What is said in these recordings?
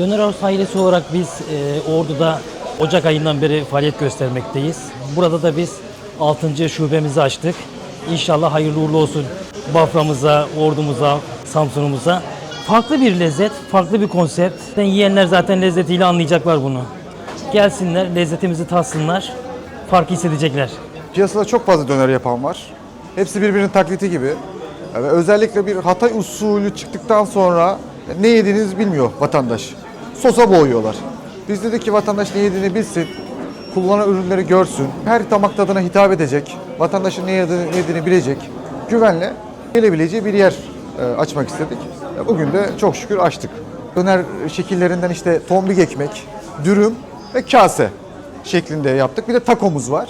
Döner House ailesi olarak biz e, Ordu'da Ocak ayından beri faaliyet göstermekteyiz. Burada da biz 6. şubemizi açtık. İnşallah hayırlı uğurlu olsun Bafra'mıza, Ordu'muza, Samsun'umuza. Farklı bir lezzet, farklı bir konsept. Yiyenler zaten lezzetiyle anlayacaklar bunu. Gelsinler, lezzetimizi tatsınlar, farkı hissedecekler. Piyasada çok fazla döner yapan var. Hepsi birbirinin taklidi gibi. Ve özellikle bir Hatay usulü çıktıktan sonra ne yediğinizi bilmiyor vatandaş. Sosa boğuyorlar. Biz dedik ki vatandaş ne yediğini bilsin, kullanan ürünleri görsün, her damak tadına hitap edecek, vatandaşın ne yediğini, ne yediğini bilecek, güvenle gelebileceği bir yer e, açmak istedik. E, Bugün de çok şükür açtık. Döner şekillerinden işte tombik ekmek, dürüm ve kase şeklinde yaptık. Bir de takomuz var.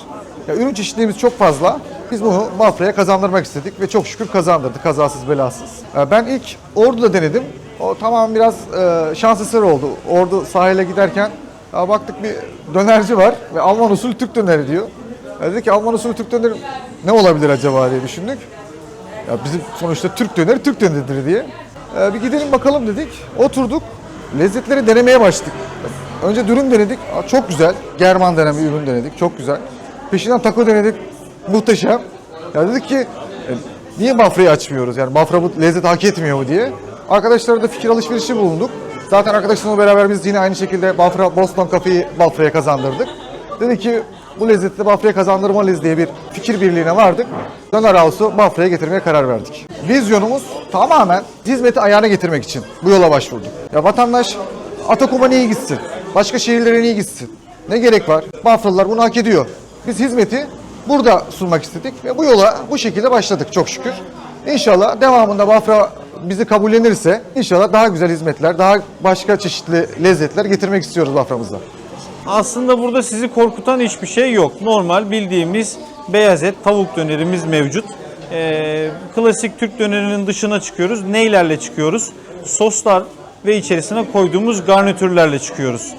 Ya ürün çeşitliliğimiz çok fazla. Biz bunu Bafra'ya kazandırmak istedik ve çok şükür kazandırdık kazasız belasız. Ee, Ben ilk Ordu'da denedim. O tamam biraz e, şans eseri oldu. Ordu sahile giderken ya baktık bir dönerci var ve Alman usulü Türk döneri diyor. Ya dedik ki Alman usulü Türk döneri ne olabilir acaba diye düşündük. Ya bizim sonuçta Türk döneri Türk döneridir diye. Ee, bir gidelim bakalım dedik. Oturduk. Lezzetleri denemeye başladık. Önce dürüm denedik. Aa, çok güzel. German denen bir ürün denedik. Çok güzel. Peşinden taco denedik. Muhteşem. Ya dedik ki e, niye Bafra'yı açmıyoruz? Yani Bafra bu lezzeti hak etmiyor mu diye. Arkadaşlarla da fikir alışverişi bulunduk. Zaten arkadaşlarımla beraber biz yine aynı şekilde Bafra Boston Cafe'yi Bafra'ya kazandırdık. Dedi ki bu lezzeti Bafra'ya kazandırmalıyız diye bir fikir birliğine vardık. Döner House'u Bafra'ya getirmeye karar verdik. Vizyonumuz tamamen hizmeti ayağına getirmek için bu yola başvurduk. Ya vatandaş Atakum'a niye gitsin? Başka şehirlere niye gitsin? Ne gerek var? Bafralılar bunu hak ediyor. Biz hizmeti burada sunmak istedik ve bu yola bu şekilde başladık çok şükür. İnşallah devamında Bafra bizi kabullenirse inşallah daha güzel hizmetler, daha başka çeşitli lezzetler getirmek istiyoruz Bafra'mıza. Aslında burada sizi korkutan hiçbir şey yok. Normal bildiğimiz beyaz et, tavuk dönerimiz mevcut. Ee, klasik Türk dönerinin dışına çıkıyoruz. Neylerle çıkıyoruz? Soslar ve içerisine koyduğumuz garnitürlerle çıkıyoruz.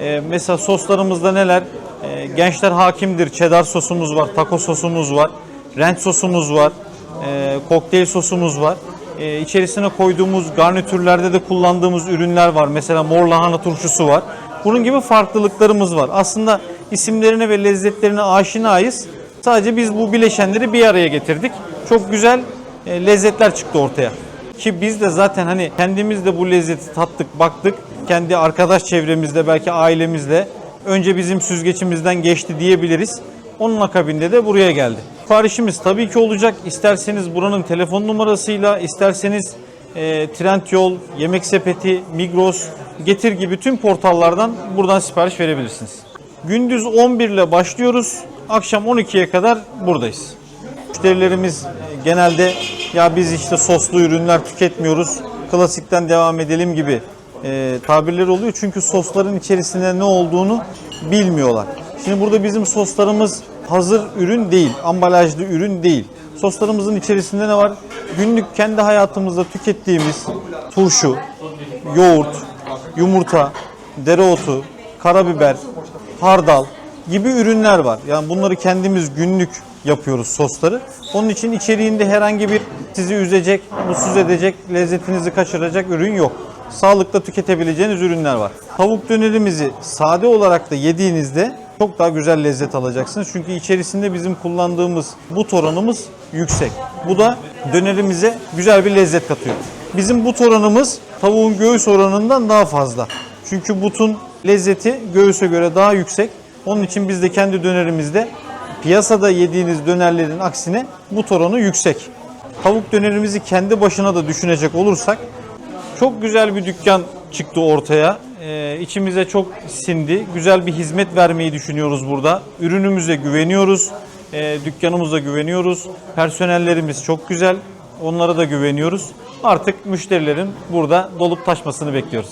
Ee, mesela soslarımızda neler? Ee, gençler hakimdir. Cheddar sosumuz var, taco sosumuz var, ranch sosumuz var, ee, kokteyl sosumuz var. Ee, içerisine koyduğumuz garnitürlerde de kullandığımız ürünler var. Mesela mor lahana turşusu var. Bunun gibi farklılıklarımız var. Aslında isimlerine ve lezzetlerine aşinayız. Sadece biz bu bileşenleri bir araya getirdik. Çok güzel e, lezzetler çıktı ortaya. Ki biz de zaten hani kendimiz de bu lezzeti tattık, baktık. Kendi arkadaş çevremizde, belki ailemizle önce bizim süzgeçimizden geçti diyebiliriz. Onun akabinde de buraya geldi. Siparişimiz tabii ki olacak. İsterseniz buranın telefon numarasıyla, isterseniz e, Trendyol, Yemek Sepeti, Migros, Getir gibi tüm portallardan buradan sipariş verebilirsiniz. Gündüz 11 ile başlıyoruz. Akşam 12'ye kadar buradayız. Müşterilerimiz e, genelde ya biz işte soslu ürünler tüketmiyoruz. Klasikten devam edelim gibi e, tabirleri oluyor. Çünkü sosların içerisinde ne olduğunu bilmiyorlar. Şimdi burada bizim soslarımız hazır ürün değil, ambalajlı ürün değil. Soslarımızın içerisinde ne var? Günlük kendi hayatımızda tükettiğimiz turşu, yoğurt, yumurta, dereotu, karabiber, hardal gibi ürünler var. Yani bunları kendimiz günlük yapıyoruz sosları. Onun için içeriğinde herhangi bir sizi üzecek, mutsuz edecek, lezzetinizi kaçıracak ürün yok. Sağlıkla tüketebileceğiniz ürünler var. Tavuk dönerimizi sade olarak da yediğinizde çok daha güzel lezzet alacaksınız. Çünkü içerisinde bizim kullandığımız but oranımız yüksek. Bu da dönerimize güzel bir lezzet katıyor. Bizim but oranımız tavuğun göğüs oranından daha fazla. Çünkü butun lezzeti göğüse göre daha yüksek. Onun için biz de kendi dönerimizde piyasada yediğiniz dönerlerin aksine but oranı yüksek. Tavuk dönerimizi kendi başına da düşünecek olursak çok güzel bir dükkan çıktı ortaya. Ee, içimize çok sindi. Güzel bir hizmet vermeyi düşünüyoruz burada. Ürünümüze güveniyoruz. Ee, dükkanımıza güveniyoruz. Personellerimiz çok güzel. Onlara da güveniyoruz. Artık müşterilerin burada dolup taşmasını bekliyoruz.